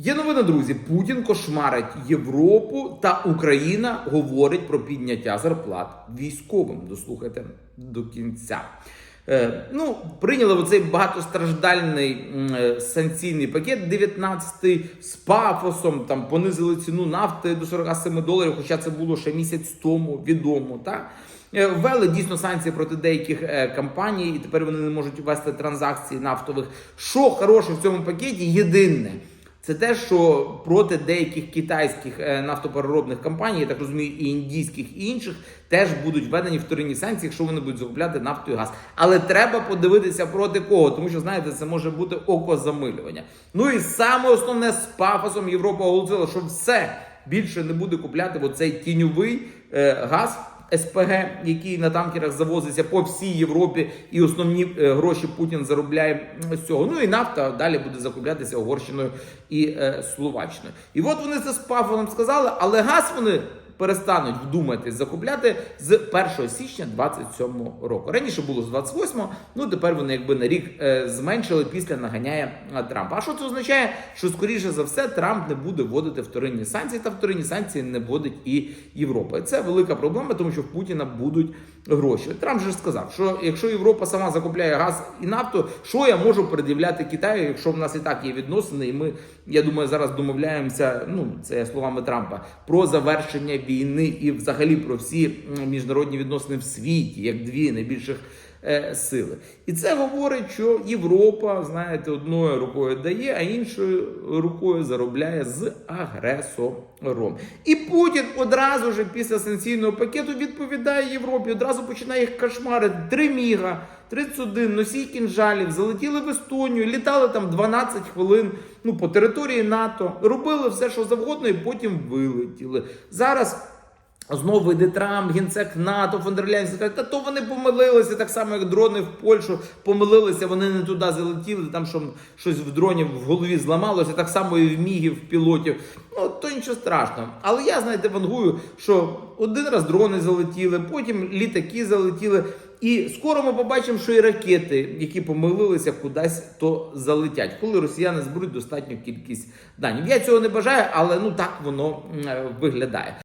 Є новина, друзі. Путін кошмарить Європу та Україна говорить про підняття зарплат військовим. Дослухайте до кінця. Е, ну, прийняли оцей багатостраждальний е, санкційний пакет 19 з пафосом. Там понизили ціну нафти до 47 доларів, хоча це було ще місяць тому відомо. Так? Е, Ввели дійсно санкції проти деяких е, компаній, і тепер вони не можуть вести транзакції нафтових. Що хороше в цьому пакеті? Єдине. Це те, що проти деяких китайських е, нафтопереробних компаній, я так розумію, і індійських і інших, теж будуть введені вторинні санкції, якщо вони будуть закупляти нафту і газ. Але треба подивитися проти кого, тому що знаєте, це може бути окозамилювання. Ну і саме основне з пафосом Європа оголосила, що все більше не буде купляти оцей тіньовий е, газ. СПГ, який на танкерах завозиться по всій Європі, і основні е, гроші Путін заробляє з цього. Ну і нафта далі буде закуплятися Угорщиною і е, Словаччиною. І от вони це з пафоном сказали, але газ вони перестануть вдуматись закупляти з 1 січня 27 року. Раніше було з 28-го, ну тепер вони якби на рік е, зменшили після наганяє е, Трампа. А що це означає? Що скоріше за все Трамп не буде вводити вторинні санкції, та вторинні санкції не вводить і Європа. І це велика проблема, тому що в Путіна будуть гроші. Трамп же сказав, що якщо Європа сама закупляє газ і нафту, що я можу пред'являти Китаю, якщо в нас і так є відносини, і ми, я думаю, зараз домовляємося. Ну це словами Трампа про завершення війни і взагалі про всі міжнародні відносини в світі, як дві найбільших. Е, Сили, і це говорить, що Європа, знаєте, одною рукою дає, а іншою рукою заробляє з агресором. І Путін одразу ж після санкційного пакету відповідає Європі, одразу починає їх кошмарити. Три міга, 31 носій кінжалів, залетіли в Естонію, літали там 12 хвилин ну, по території НАТО, робили все, що завгодно, і потім вилетіли. Зараз. Знову йде Трамп, генсек НАТО, фондерляйн, та то вони помилилися, так само як дрони в Польщу помилилися, вони не туди залетіли, там що, щось в дроні в голові зламалося, так само і в мігів, в пілотів. Ну то нічого страшного. Але я знаєте, вангую, що один раз дрони залетіли, потім літаки залетіли. І скоро ми побачимо, що і ракети, які помилилися кудись, то залетять, коли росіяни зберуть достатню кількість даних. Я цього не бажаю, але ну так воно е, виглядає.